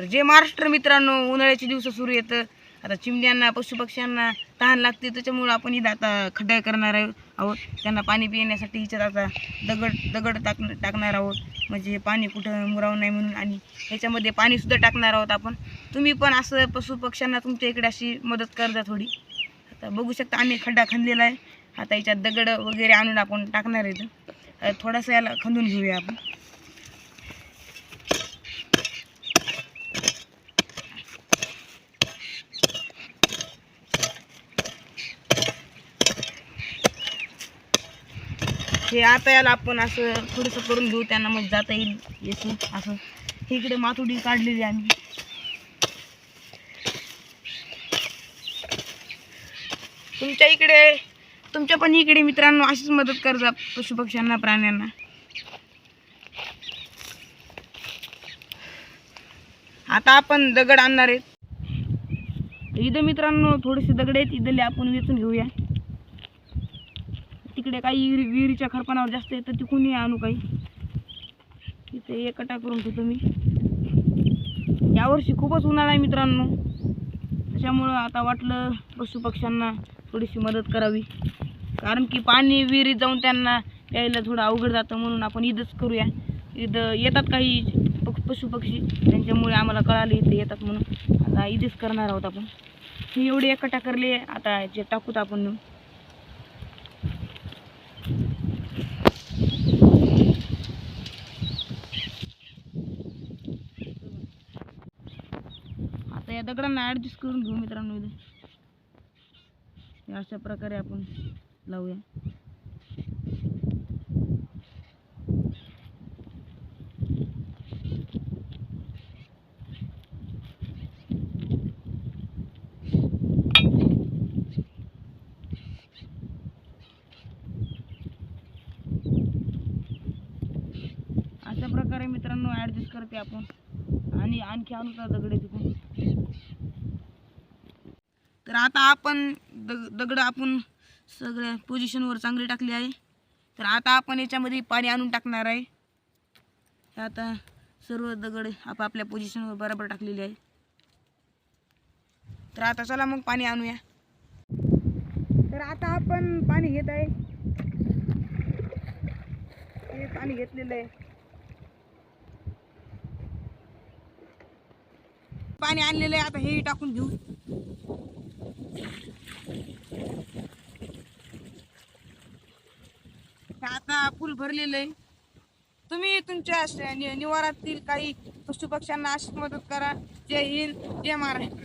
तर जे महाराष्ट्र मित्रांनो उन्हाळ्याचे दिवस सुरू येतं आता चिमण्यांना पशुपक्ष्यांना तहान लागते त्याच्यामुळं आपण इथं आता खड्डा करणार आहोत. त्यांना पाणी पिण्यासाठी हिच्यात आता दगड दगड टाक टाकणार आहोत. म्हणजे पाणी कुठं मुरावं नाही म्हणून आणि ह्याच्यामध्ये पाणीसुद्धा टाकणार आहोत आपण. तुम्ही पण असं पशुपक्ष्यांना तुमच्या इकडे अशी मदत करता थोडी. आता बघू शकता आम्ही खड्डा खणलेला आहे. आता याच्यात दगड वगैरे आणून आपण टाकणार आहे थोडासा याला खंदून घेऊया आपण. हे आता याला आपण असं थोडंसं करून घेऊ त्यांना मग जाता येईल येतो असं. हे इकडे माथोडी काढलेली आहे आम्ही. तुमच्या इकडे तुमच्या पण इकडे मित्रांनो अशीच मदत करजा पशुपक्ष्यांना प्राण्यांना. आता आपण दगड आणणार आहेत. इथं मित्रांनो थोडेसे दगड आहेत इथले आपण वेचून घेऊया. तिकडे काही विहिरी विहिरीच्या खरपणावर जास्त येतं तिकूनही आणू काही. इथे एकटा करून ठेवतो मी. यावर्षी खूपच उन्हाळा आहे मित्रांनो. त्याच्यामुळं आता वाटलं पशुपक्ष्यांना थोडीशी मदत करावी. कारण की पाणी विहिरीत जाऊन त्यांना प्यायला थोडं अवघड जातं म्हणून आपण इथंच करूया. इथं येतात काही पक्ष पशुपक्षी त्यांच्यामुळे आम्हाला कळालं इथे येतात म्हणून. आता इथेच करणार आहोत आपण. हे एवढे एकटा करले आता जे टाकूत आपण. नेऊन. दगडांना ॲडजस्ट करून घेऊ मित्रांनो इथे. अशा प्रकारे आपण लावूया. अशा प्रकारे मित्रांनो ॲडजस्ट करते आपण. आणि आणखी आणू का दगडे तिकून तर आता आपण दग दगड आपण सगळ्या पोझिशनवर चांगली टाकली आहे. तर आता आपण याच्यामध्ये पाणी आणून टाकणार आहे. आता सर्व दगड आपापल्या पोझिशनवर बरोबर टाकलेले आहे. तर आता चला मग पाणी आणूया. तर आता आपण पाणी घेत आहे. हे पाणी घेतलेलं आहे. पाणी आणलेलं आहे आता हे टाकून घेऊ. आता फुल भरलेलं आहे. तुम्ही तुमच्या निवारातील काही पशुपक्ष्यांना अशीच मदत करा. जय हिंद जय महाराष्ट्र.